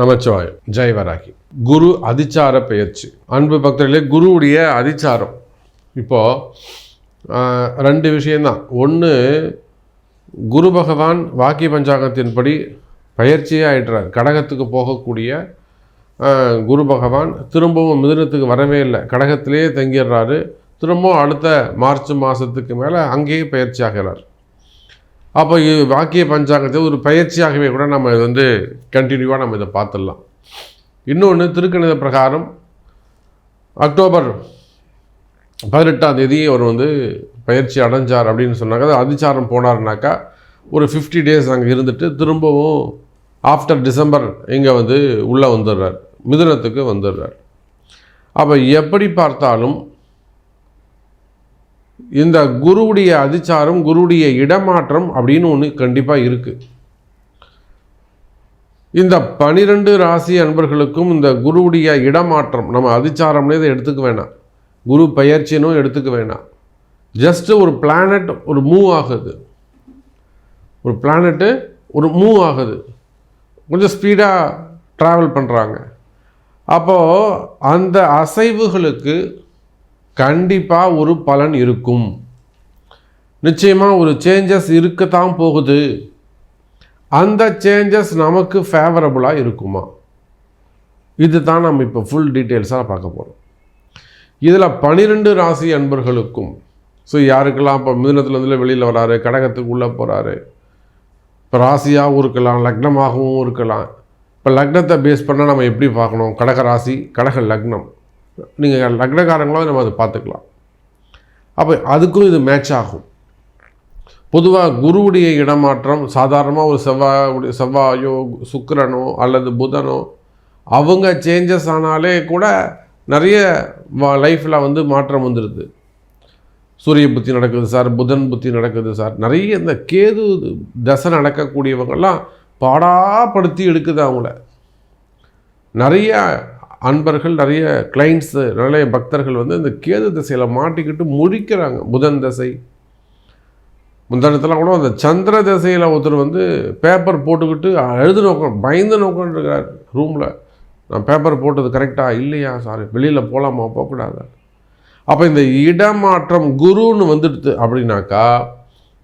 நமச்சிவாயம். ஜெய்வராகி குரு அதிச்சார பெயர்ச்சி. அன்பு பக்தர்களே குருவுடைய அதிச்சாரம். இப்போது ரெண்டு விஷயந்தான் ஒன்று குரு பகவான் வாக்கிய பஞ்சாங்கத்தின்படி பயிற்சியே ஆயிடுறார். கடகத்துக்கு போகக்கூடிய குரு பகவான் திரும்பவும் மிதுனத்துக்கு வரவே இல்லை. கடகத்திலேயே தங்கிடுறாரு. திரும்பவும் அடுத்த மார்ச் மாதத்துக்கு மேலே அங்கேயே பயிற்சி ஆகிறார். அப்போ வாக்கிய பஞ்சாங்கத்தை ஒரு பயிற்சியாகவே கூட நம்ம இது வந்து கண்டினியூவாக நம்ம இதை பார்த்துடலாம். இன்னொன்று திருக்கணித பிரகாரம் அக்டோபர் பதினெட்டாம் தேதி அவர் வந்து பயிற்சி அடைஞ்சார் அப்படின்னு சொன்னாங்க. அது அதிச்சாரம் போனார்னாக்கா ஒரு ஃபிஃப்டி டேஸ் அங்கே இருந்துட்டு திரும்பவும் ஆஃப்டர் டிசம்பர் இங்கே வந்து உள்ளே வந்துடுறார். மிதுனத்துக்கு வந்துடுறார். அப்போ எப்படி பார்த்தாலும் இந்த குருவுடைய அதிச்சாரம் குருவுடைய இடமாற்றம் அப்படின்னு ஒன்று கண்டிப்பாக இருக்குது இந்த பனிரெண்டு ராசி அன்பர்களுக்கும் இந்த குருவுடைய இடமாற்றம் நம்ம அதிச்சாரம்னே இதை எடுத்துக்க வேணாம். குரு பயிற்சினும் எடுத்துக்க வேணாம். ஜஸ்ட்டு ஒரு பிளானட் ஒரு மூவ் ஆகுது. ஒரு பிளானட்டு ஒரு மூவ் ஆகுது. கொஞ்சம் ஸ்பீடாக ட்ராவல் பண்ணுறாங்க அப்போது அந்த அசைவுகளுக்கு கண்டிப்பாக ஒரு பலன் இருக்கும். நிச்சயமாக ஒரு சேஞ்சஸ் இருக்கத்தான் போகுது. அந்த சேஞ்சஸ் நமக்கு ஃபேவரபுளாக இருக்குமா? இது தான் நம்ம இப்போ ஃபுல் டீட்டெயில்ஸாக பார்க்க போகிறோம் இதில் பனிரெண்டு ராசி அன்பர்களுக்கும் ஸோ யாருக்கெல்லாம் இப்போ மிதுனத்துலேருந்து வெளியில் வராரு கடகத்துக்கு உள்ளே போகிறாரு இப்போ ராசியாகவும் இருக்கலாம் லக்னமாகவும் இருக்கலாம். இப்போ லக்னத்தை பேஸ் பண்ணால் நம்ம எப்படி பார்க்கணும்? கடக ராசி கடக லக்னம். நீங்கள் லக்னக்காரங்களும் நம்ம அதை பார்த்துக்கலாம். அப்போ அதுக்கும் இது மேட்ச் ஆகும். பொதுவாக குருவுடைய இடமாற்றம் சாதாரணமாக ஒரு செவ்வாய் செவ்வாயோ சுக்கரனோ அல்லது புதனோ அவங்க சேஞ்சஸ் ஆனாலே கூட நிறைய லைஃப்பில் வந்து மாற்றம் வந்துடுது சூரிய புத்தி நடக்குது சார் புதன் புத்தி நடக்குது சார். நிறைய இந்த கேது தசை நடக்கக்கூடியவங்கெல்லாம் பாடாப்படுத்தி எடுக்குது அவங்கள. நிறைய அன்பர்கள் நிறைய கிளைண்ட்ஸு நிறைய பக்தர்கள் வந்து இந்த கேது திசையில் மாட்டிக்கிட்டு முழிக்கிறாங்க. புதன் தசை. முந்தானத்தில் கூட அந்த சந்திர திசையில் ஒருத்தர் வந்து பேப்பர் போட்டுக்கிட்டு எழுது நோக்கம் பயந்து நோக்கம்ன்றிருக்கிறார் ரூமில் நான் பேப்பர் போட்டது கரெக்டாக இல்லையா? சார் வெளியில் போகலாமா போகக்கூடாது? அப்போ இந்த இடமாற்றம் குருன்னு வந்துடுது அப்படின்னாக்கா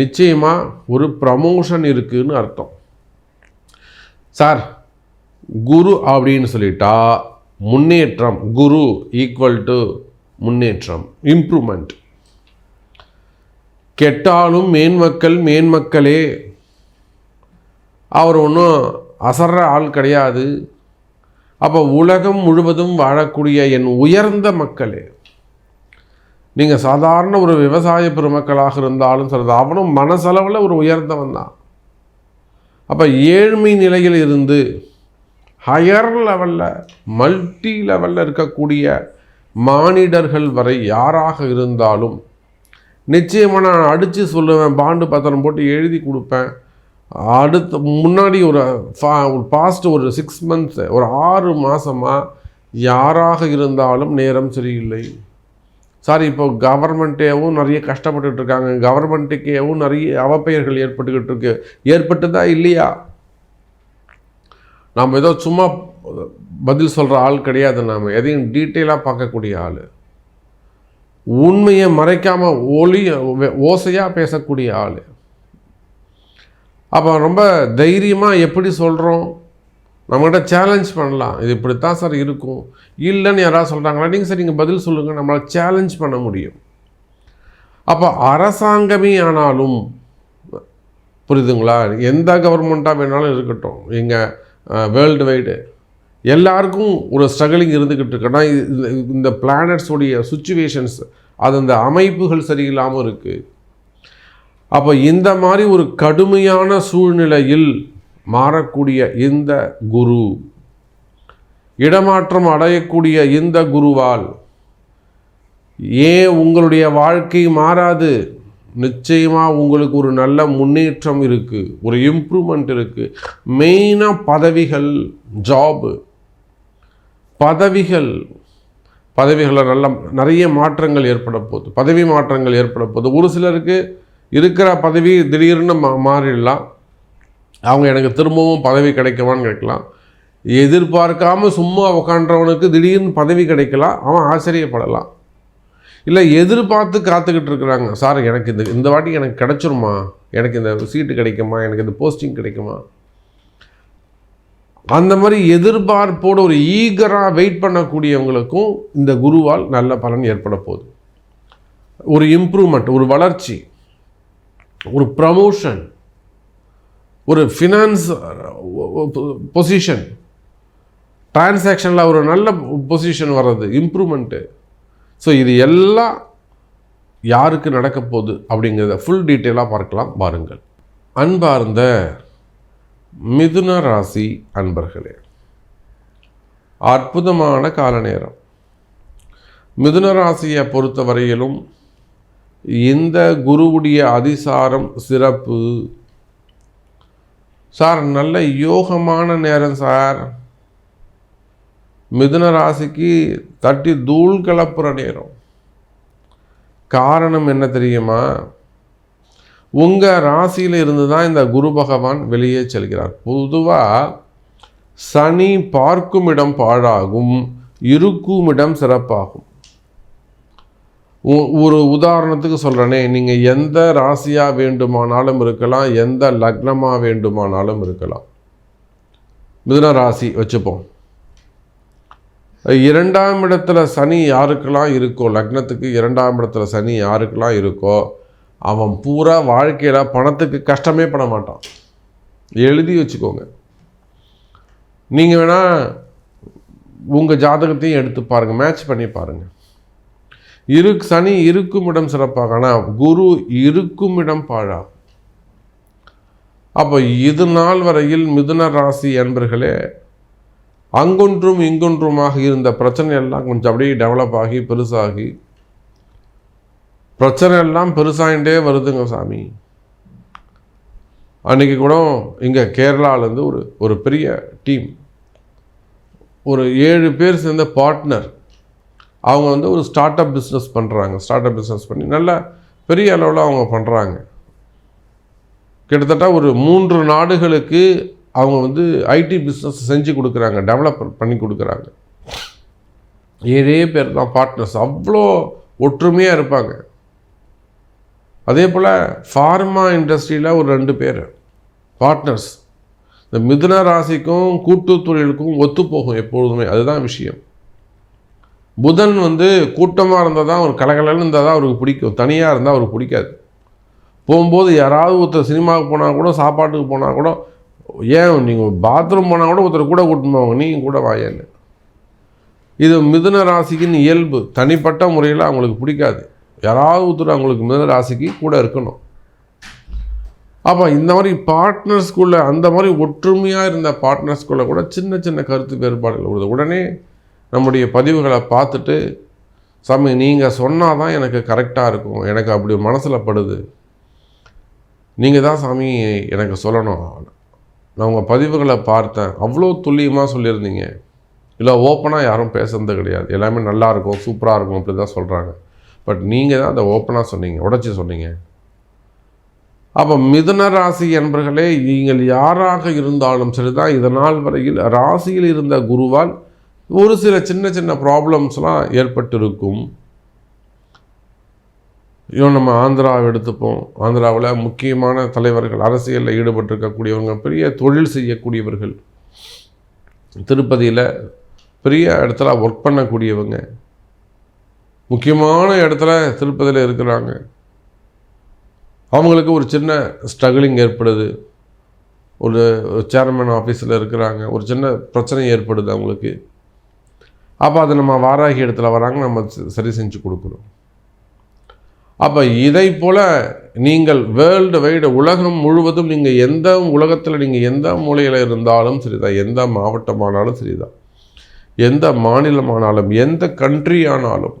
நிச்சயமாக ஒரு ப்ரமோஷன் இருக்குதுன்னு அர்த்தம். சார் குரு அப்படின்னு சொல்லிட்டா முன்னேற்றம். குரு ஈக்குவல் டு முன்னேற்றம். இம்ப்ரூவ்மெண்ட் கெட்டாலும் மேன்மக்கள் மேன்மக்களே அவர் ஒன்றும் அசர்ற ஆள் கிடையாது. அப்போ உலகம் முழுவதும் வாழக்கூடிய என் உயர்ந்த மக்களே நீங்கள் சாதாரண ஒரு விவசாய பெருமக்களாக இருந்தாலும் சரி அவனும் மனசளவில் ஒரு உயர்ந்தவன் தான். அப்போ ஏழ்மை நிலையில் இருந்து ஹையர் லெவலில் மல்டி லெவலில் இருக்கக்கூடிய மானிடர்கள் வரை யாராக இருந்தாலும் நிச்சயமாக நான் அடித்து சொல்லுவேன் பாண்டு பத்திரம் போட்டு எழுதி கொடுப்பேன். அடுத்து முன்னாடி ஒரு ஃபா- ஒரு பாஸ்ட் ஒரு சிக்ஸ் மந்த்ஸ் ஒரு ஆறு மாதமாக யாராக இருந்தாலும் நேரம் சரியில்லை. சாரி இப்போ கவர்மெண்ட்டேவும் நிறைய கஷ்டப்பட்டுட்ருக்காங்க கவர்மெண்ட்டுக்கேவும் நிறைய அவப்பெயர்கள் ஏற்பட்டுக்கிட்டு இருக்கு. ஏற்பட்டுதா இல்லையா? நாம் ஏதோ சும்மா பதில் சொல்கிற ஆள் கிடையாது நாம். எதையும் டீட்டெயிலாக பார்க்கக்கூடிய ஆள். உண்மையை மறைக்காமல் ஒளி ஓசையாக பேசக்கூடிய ஆள். அப்போ ரொம்ப தைரியமாக எப்படி சொல்கிறோம் நம்மகிட்ட சேலஞ்ச் பண்ணலாம். இது இப்படித்தான் சார் இருக்கும். இல்லைன்னு யாராவது சொல்கிறாங்களா நீங்கள் சார் நீங்கள் பதில் சொல்லுங்கள் நம்மளால் சேலஞ்ச் பண்ண முடியும். அப்போ அரசாங்கமே ஆனாலும் புரியுதுங்களா? எந்த கவர்மெண்ட்டாக வேணாலும் இருக்கட்டும். எங்கள் வேர்ல்டு வைடு எல்லாருக்கும் ஒரு ஸ்ட்ரகிளிங் இருந்துக்கிட்டு இருக்குன்னா இது- இந்த பிளானட்ஸோடைய சுச்சுவேஷன்ஸ் அது அந்த அமைப்புகள் சரியில்லாமல் இருக்குது அப்போ இந்த மாதிரி ஒரு கடுமையான சூழ்நிலையில் மாறக்கூடிய இந்த குரு இடமாற்றம் அடையக்கூடிய இந்த குருவால் ஏன் உங்களுடைய வாழ்க்கை மாறாது? நிச்சயமாக உங்களுக்கு ஒரு நல்ல முன்னேற்றம் இருக்குது ஒரு இம்ப்ரூவ்மெண்ட் இருக்குது மெயினாக பதவிகள் ஜாபு பதவிகள். பதவிகளில் நல்ல நிறைய மாற்றங்கள் ஏற்பட போகுது. பதவி மாற்றங்கள் ஏற்பட போகுது. ஒரு சிலருக்கு இருக்கிற பதவி திடீர்னு மா மாறிடலாம். அவங்க எனக்கு திரும்பவும் பதவி கிடைக்குமான்னு கேட்கலாம். எதிர்பார்க்காம சும்மா உக்காண்டவனுக்கு திடீர்னு பதவி கிடைக்கலாம். அவன் ஆச்சரியப்படலாம். இல்லை எதிர்பார்த்து காத்துக்கிட்டு இருக்கிறாங்க. சார் எனக்கு இந்த இந்த வாட்டி எனக்கு கிடச்சிருமா? எனக்கு இந்த சீட்டு கிடைக்குமா? எனக்கு இந்த போஸ்டிங் கிடைக்குமா? அந்த மாதிரி எதிர்பார்ப்போடு ஒரு ஈகராக வெயிட் பண்ணக்கூடியவங்களுக்கும் இந்த குருவால் நல்ல பலன் ஏற்பட போகுது. ஒரு இம்ப்ரூவ்மெண்ட் ஒரு வளர்ச்சி ஒரு ப்ரமோஷன் ஒரு ஃபினான்ஸ் பொசிஷன் டிரான்சாக்ஷனில் ஒரு நல்ல பொசிஷன் வர்றது இம்ப்ரூவ்மெண்ட்டு ஸோ இது எல்லாம் யாருக்கு நடக்க போகுது அப்படிங்கிறத ஃபுல் டீட்டெயிலாக பார்க்கலாம் பாருங்கள். அன்பார்ந்த மிதுன ராசி அன்பர்களே அற்புதமான கால நேரம். மிதுன ராசியை பொறுத்தவரையிலும் இந்த குருவுடைய அதிசாரம் சிறப்பு. சார் நல்ல யோகமான நேரம் சார். மிதுன ராசிக்கு தட்டி தூள் கிளப்புற நேரம். காரணம் என்ன தெரியுமா? உங்கள் ராசியில் இருந்து தான் இந்த குரு பகவான் வெளியே செல்கிறார். பொதுவாக சனி பார்க்கும் இடம் பாழாகும் இருக்கும் இடம் சிறப்பாகும். ஒரு உதாரணத்துக்கு சொல்கிறேனே நீங்கள் எந்த ராசியாக வேண்டுமானாலும் இருக்கலாம் எந்த லக்னமாக வேண்டுமானாலும் இருக்கலாம். மிதுன ராசி வச்சுப்போம். இரண்டாம் இடத்துல சனி யாருக்கெல்லாம் இருக்கோ லக்னத்துக்கு இரண்டாம் இடத்துல சனி யாருக்கெல்லாம் இருக்கோ அவன் பூரா வாழ்க்கையில் பணத்துக்கு கஷ்டமே பண்ண மாட்டான். எழுதி வச்சுக்கோங்க. நீங்கள் வேணால் உங்கள் ஜாதகத்தையும் எடுத்து பாருங்கள் மேட்ச் பண்ணி பாருங்கள் இரு சனி இருக்கும் இடம் சிறப்பாக ஆனால் குரு இருக்கும் இடம் பாழா அப்போ இது நாள் வரையில் மிதுன ராசி என்பர்களே அங்கொன்றும் இங்கொன்றுமாக இருந்த பிரச்சனை எல்லாம் கொஞ்சம் அப்படியே டெவலப் ஆகி பெருசாகி. பிரச்சனை எல்லாம் பெருசாகிட்டே வருதுங்க சாமி. அன்றைக்கி கூட இங்கே கேரளாவிலேருந்து ஒரு ஒரு பெரிய டீம். ஒரு ஏழு பேர் சேர்ந்த பார்ட்னர் அவங்க வந்து ஒரு ஸ்டார்ட் அப் பிஸ்னஸ் பண்ணுறாங்க ஸ்டார்ட் அப் பிஸ்னஸ் பண்ணி நல்ல பெரிய அளவில் அவங்க பண்ணுறாங்க கிட்டத்தட்ட ஒரு மூன்று நாடுகளுக்கு அவங்க வந்து ஐடி பிஸ்னஸ் செஞ்சு கொடுக்குறாங்க டெவலப் பண்ணி கொடுக்குறாங்க. ஏழே பேர் தான் பார்ட்னர்ஸ் அவ்வளோ ஒற்றுமையாக இருப்பாங்க. அதே போல் ஃபார்மா இண்டஸ்ட்ரியில் ஒரு ரெண்டு பேர் பார்ட்னர்ஸ் இந்த மிதுன ராசிக்கும் கூட்டு தொழிலுக்கும் ஒத்துப்போகும் எப்பொழுதுமே. அதுதான் விஷயம். புதன் வந்து கூட்டமாக இருந்தால் தான் ஒரு கலகலன்னு இருந்தால் தான் அவருக்கு பிடிக்கும். தனியாக இருந்தால் அவருக்கு பிடிக்காது. போகும்போது யாராவது ஒருத்தர் சினிமாவுக்கு போனால் கூட சாப்பாட்டுக்கு போனால் கூட ஏன் நீங்கள் பாத்ரூம் போனால் கூட ஒருத்தர் கூட கூட்டின்னு போவாங்க. நீங்கள் கூட வாயன்னு இது மிதுன ராசிக்குன்னு இயல்பு. தனிப்பட்ட முறையில் அவங்களுக்கு பிடிக்காது. யாராவது ஒருத்தர் அவங்களுக்கு மிதுன ராசிக்கு கூட இருக்கணும். அப்போ இந்த மாதிரி பார்ட்னர்ஸ்குள்ளே அந்த மாதிரி ஒற்றுமையாக இருந்த பார்ட்னர்ஸ்குள்ளே கூட சின்ன சின்ன கருத்து வேறுபாடுகள் வருது. உடனே நம்முடைய பதிவுகளை பார்த்துட்டு சாமி நீங்கள் சொன்னால் தான் எனக்கு கரெக்டாக இருக்கும். எனக்கு அப்படி மனசில் படுது. நீங்கள் தான் சாமி எனக்கு சொல்லணும். நான் உங்கள் பதிவுகளை பார்த்தேன். அவ்வளோ துல்லியமாக சொல்லியிருந்தீங்க. இல்லை ஓப்பனாக யாரும் பேசுறது கிடையாது. எல்லாமே நல்லா இருக்கும் சூப்பராக இருக்கும் அப்படி தான் சொல்கிறாங்க பட் நீங்கள் தான் அதை ஓப்பனாக சொன்னீங்க உடச்சி சொன்னீங்க. அப்போ மிதுன ராசி என்பர்களே நீங்கள் யாராக இருந்தாலும் சரிதான் இதனால் வரையில் ராசியில் இருந்த குருவால் ஒரு சில சின்ன சின்ன ப்ராப்ளம்ஸ்லாம் ஏற்பட்டிருக்கும். இவன் நம்ம ஆந்திராவை எடுத்துப்போம். ஆந்திராவில் முக்கியமான தலைவர்கள் அரசியலில் ஈடுபட்டிருக்கக்கூடியவங்க பெரிய தொழில் செய்யக்கூடியவர்கள். திருப்பதியில் பெரிய இடத்துல ஒர்க் பண்ணக்கூடியவங்க. முக்கியமான இடத்துல திருப்பதியில் இருக்கிறாங்க. அவங்களுக்கு ஒரு சின்ன ஸ்ட்ரகிளிங் ஏற்படுது. ஒரு சேர்மன் ஆஃபீஸில் இருக்கிறாங்க. ஒரு சின்ன பிரச்சனை ஏற்படுது அவங்களுக்கு. அப்போ அதை நம்ம வாராகி இடத்துல வராங்க நம்ம சரி செஞ்சு கொடுக்குறோம். அப்போ இதை போல் நீங்கள் வேர்ல்டு வைடு உலகம் முழுவதும் நீங்கள் எந்த உலகத்தில் நீங்கள் எந்த மூலையில் இருந்தாலும் சரிதான். எந்த மாவட்டமானாலும் சரிதான். எந்த மாநிலமானாலும் எந்த கண்ட்ரி ஆனாலும்.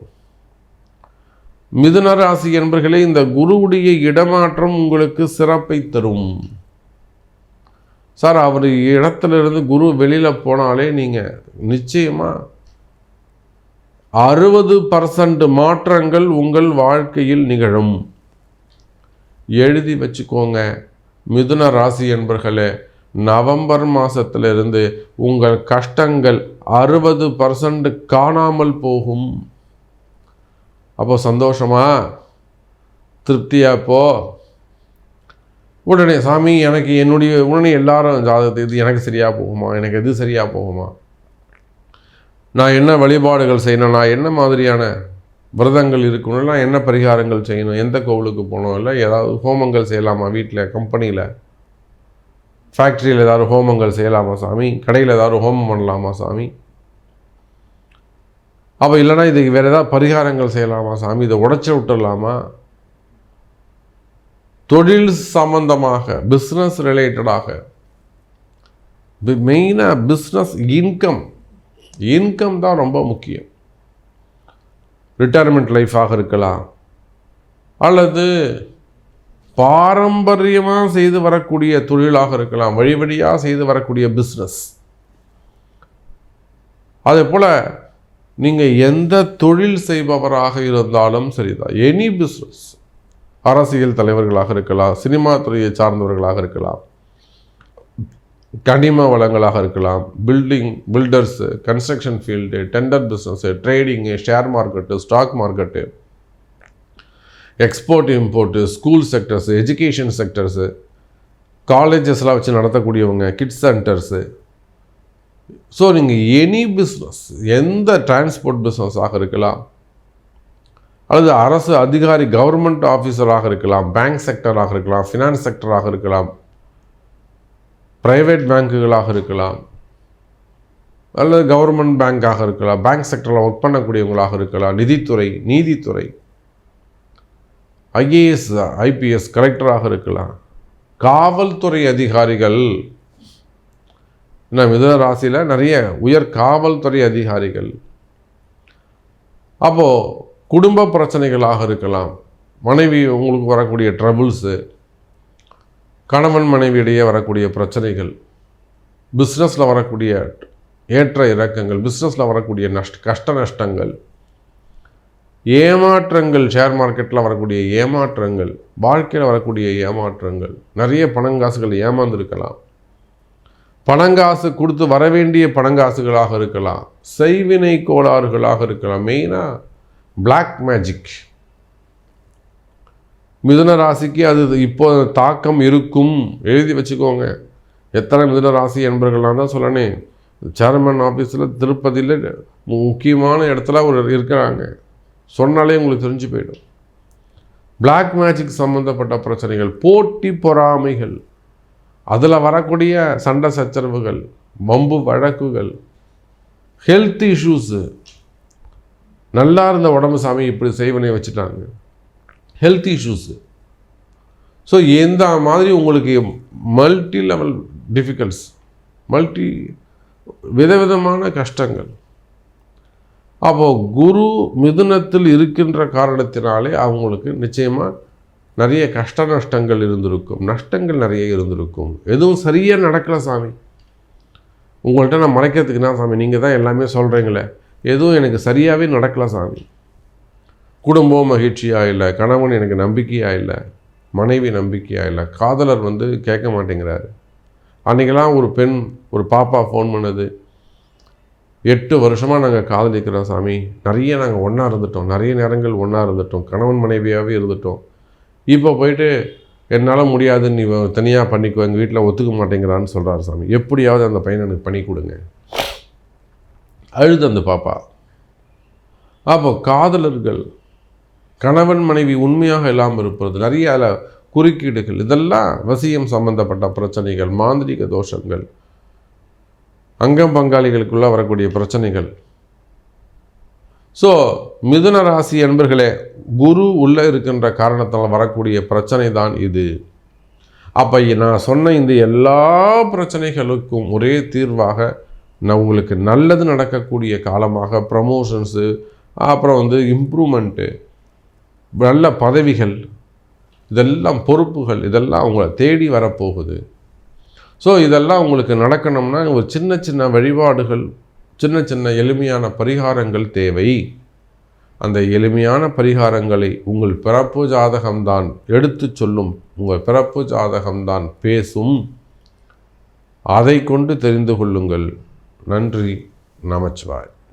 மிதுன ராசி என்பர்களே இந்த குருவுடைய இடமாற்றம் உங்களுக்கு சிறப்பை தரும். சார் அவர் இடத்துலேருந்து குரு வெளியில் போனாலே நீங்கள் நிச்சயமாக அறுபது பர்சன்ட் மாற்றங்கள் உங்கள் வாழ்க்கையில் நிகழும். எழுதி வச்சுக்கோங்க. மிதுன ராசி என்பர்களே நவம்பர் மாதத்திலிருந்து உங்கள் கஷ்டங்கள் அறுபது பர்சன்ட் காணாமல் போகும். அப்போ சந்தோஷமா? திருப்தியா போ உடனே சாமி எனக்கு என்னுடைய உடனே எல்லாரும் ஜாதகத்தை இது எனக்கு சரியாக போகுமா? எனக்கு எது சரியாக போகுமா? நான் என்ன வழிபாடுகள் செய்யணும்? நான் என்ன மாதிரியான விரதங்கள் இருக்கணும்? நான் என்ன பரிகாரங்கள் செய்யணும்? எந்த கோவிலுக்கு போகணும்? இல்லை ஏதாவது ஹோமங்கள் செய்யலாமா வீட்டில் கம்பெனியில் ஃபேக்ட்ரியில் ஏதாவது ஹோமங்கள் செய்யலாமா சாமி? கடையில் ஏதாவது ஹோமம் பண்ணலாமா சாமி? அப்போ இல்லைனா இதுக்கு வேறு ஏதாவது பரிகாரங்கள் செய்யலாமா சாமி? இதை உடச்சி விட்டுடலாமா? தொழில் சம்பந்தமாக பிஸ்னஸ் ரிலேட்டடாக மெயினாக பிஸ்னஸ் இன்கம் இன்கம் தான் ரொம்ப முக்கியம். ரிட்டையர்மெண்ட் லைஃபாக இருக்கலாம். அல்லது பாரம்பரியமாக செய்து வரக்கூடிய தொழிலாக இருக்கலாம். வழி வழியாக செய்து வரக்கூடிய பிஸ்னஸ் அதே போல் நீங்கள் எந்த தொழில் செய்பவராக இருந்தாலும் சரிதான். எனி பிஸ்னஸ் அரசியல் தலைவர்களாக இருக்கலாம். சினிமா துறையை சார்ந்தவர்களாக இருக்கலாம். கனிம வளங்களாக இருக்கலாம். Building builders construction field tender business trading share market stock market export import school sectors education sectors காலேஜஸ்லாம் வச்சு நடத்தக்கூடியவங்க கிட்ஸ் சென்டர்ஸு ஸோ நீங்கள் எனி பிஸ்னஸ் எந்த டிரான்ஸ்போர்ட் பிஸ்னஸாக இருக்கலாம். அல்லது அரசு அதிகாரி கவர்மெண்ட் ஆஃபீஸராக இருக்கலாம். பேங்க் செக்டராக இருக்கலாம். ஃபினான்ஸ் செக்டராக இருக்கலாம். ப்ரைவேட் பேங்க்குகளாக இருக்கலாம் அல்லது கவர்மெண்ட் பேங்காக இருக்கலாம் பேங்க் செக்டரில் ஒர்க் பண்ணக்கூடியவங்களாக இருக்கலாம் நிதித்துறை நீதித்துறை ஐஏஎஸ் ஐபிஎஸ் கலெக்டராக இருக்கலாம். காவல்துறை அதிகாரிகள் நம் மிதுன ராசியில் நிறைய உயர் காவல்துறை அதிகாரிகள். அப்போது குடும்ப பிரச்சனைகளாக இருக்கலாம். மனைவி உங்களுக்கு வரக்கூடிய ட்ரபுள்ஸு கணவன் மனைவியிடையே வரக்கூடிய பிரச்சனைகள் பிஸ்னஸில் வரக்கூடிய ஏற்ற இறக்கங்கள் பிஸ்னஸில் வரக்கூடிய நஷ்ட கஷ்ட நஷ்டங்கள் ஏமாற்றங்கள் ஷேர் மார்க்கெட்டில் வரக்கூடிய ஏமாற்றங்கள் வாழ்க்கையில் வரக்கூடிய ஏமாற்றங்கள் நிறைய பணங்காசுகள் ஏமாந்துருக்கலாம். பணங்காசு கொடுத்து வர வேண்டிய பணங்காசுகளாக இருக்கலாம். செய்வினை கோளாறுகளாக இருக்கலாம். மெயினாக பிளாக் மேஜிக் மிதுன ராசிக்கு அது இப்போ தாக்கம் இருக்கும். எழுதி வச்சுக்கோங்க. எத்தனை மிதுன ராசி என்பர்கள்லாம் தான் சொல்லணே சேர்மன் ஆஃபீஸில் திருப்பதியில் முக்கியமான இடத்துல ஒரு இருக்கிறாங்க. சொன்னாலே உங்களுக்கு தெரிஞ்சு போயிடும். பிளாக் மேஜிக் சம்மந்தப்பட்ட பிரச்சனைகள் போட்டி பொறாமைகள் அதில் வரக்கூடிய சண்டை சச்சரவுகள் வம்பு வழக்குகள் ஹெல்த் இஷ்யூஸு நல்லா இருந்த உடம்பு சாமி இப்படி செய்வனை வச்சுட்டாங்க. ஹெல்த் இஷ்யூஸு ஸோ எந்த மாதிரி உங்களுக்கு மல்டி லெவல் டிஃபிகல்ட்ஸ் மல்டி விதவிதமான கஷ்டங்கள். அப்போது குரு மிதுனத்தில் இருக்கின்ற காரணத்தினாலே அவங்களுக்கு நிச்சயமாக நிறைய கஷ்ட நஷ்டங்கள் இருந்திருக்கும். நஷ்டங்கள் நிறைய இருந்திருக்கும். எதுவும் சரியாக நடக்கலை சாமி. உங்கள்கிட்ட நான் மறைக்கிறதுக்கு நான் சாமி? நீங்கள் தான் எல்லாமே சொல்கிறீங்களே எதுவும் எனக்கு சரியாகவே நடக்கலை சாமி. குடும்பம் மகிழ்ச்சியாக இல்லை கணவன் எனக்கு நம்பிக்கையாக இல்லை மனைவி நம்பிக்கையாக இல்லை காதலர் வந்து கேட்க மாட்டேங்கிறாரு. அன்றைக்கெல்லாம் ஒரு பெண் ஒரு பாப்பா ஃபோன் பண்ணது. எட்டு வருஷமாக நாங்கள் காதலிக்கிறோம் சாமி. நிறைய நாங்கள் ஒன்றா இருந்துட்டோம். நிறைய நேரங்கள் ஒன்றா இருந்துட்டோம். கணவன் மனைவியாகவே இருந்துட்டோம். இப்போ போயிட்டு என்னால் முடியாதுன்னு நீ தனியாக பண்ணிக்கோ எங்கள் வீட்டில் ஒத்துக்க மாட்டேங்கிறான்னு சொல்கிறார் சாமி. எப்படியாவது அந்த பையனை எனக்கு பண்ணி கொடுங்க. அழுது அந்த பாப்பா. அப்போ காதலர்கள் கணவன் மனைவி உண்மையாக இல்லாமல் இருப்பது நிறைய அதில் குறுக்கீடுகள் இதெல்லாம் வசியம் சம்பந்தப்பட்ட பிரச்சனைகள் மாந்திரிக தோஷங்கள் அங்கம் பங்காளிகளுக்குள்ளே வரக்கூடிய பிரச்சனைகள். ஸோ மிதுன ராசி என்பர்களே குரு உள்ளே இருக்கின்ற காரணத்தால் வரக்கூடிய பிரச்சனை தான் இது. அப்போ நான் சொன்ன இந்த எல்லா பிரச்சனைகளுக்கும் ஒரே தீர்வாக நான் உங்களுக்கு நல்லது நடக்கக்கூடிய காலமாக ப்ரமோஷன்ஸு அப்புறம் வந்து இம்ப்ரூவ்மெண்ட்டு நல்ல பதவிகள் இதெல்லாம் பொறுப்புகள் இதெல்லாம் உங்களை தேடி வரப்போகுது. ஸோ இதெல்லாம் உங்களுக்கு நடக்கணும்னா ஒரு சின்ன சின்ன வழிபாடுகள் சின்ன சின்ன எளிமையான பரிகாரங்கள் தேவை. அந்த எளிமையான பரிகாரங்களை உங்கள் பிறப்பு ஜாதகம்தான் எடுத்து சொல்லும் உங்கள் பிறப்பு ஜாதகம்தான் பேசும். அதை கொண்டு தெரிந்து கொள்ளுங்கள். நன்றி நமச்சிவாய்.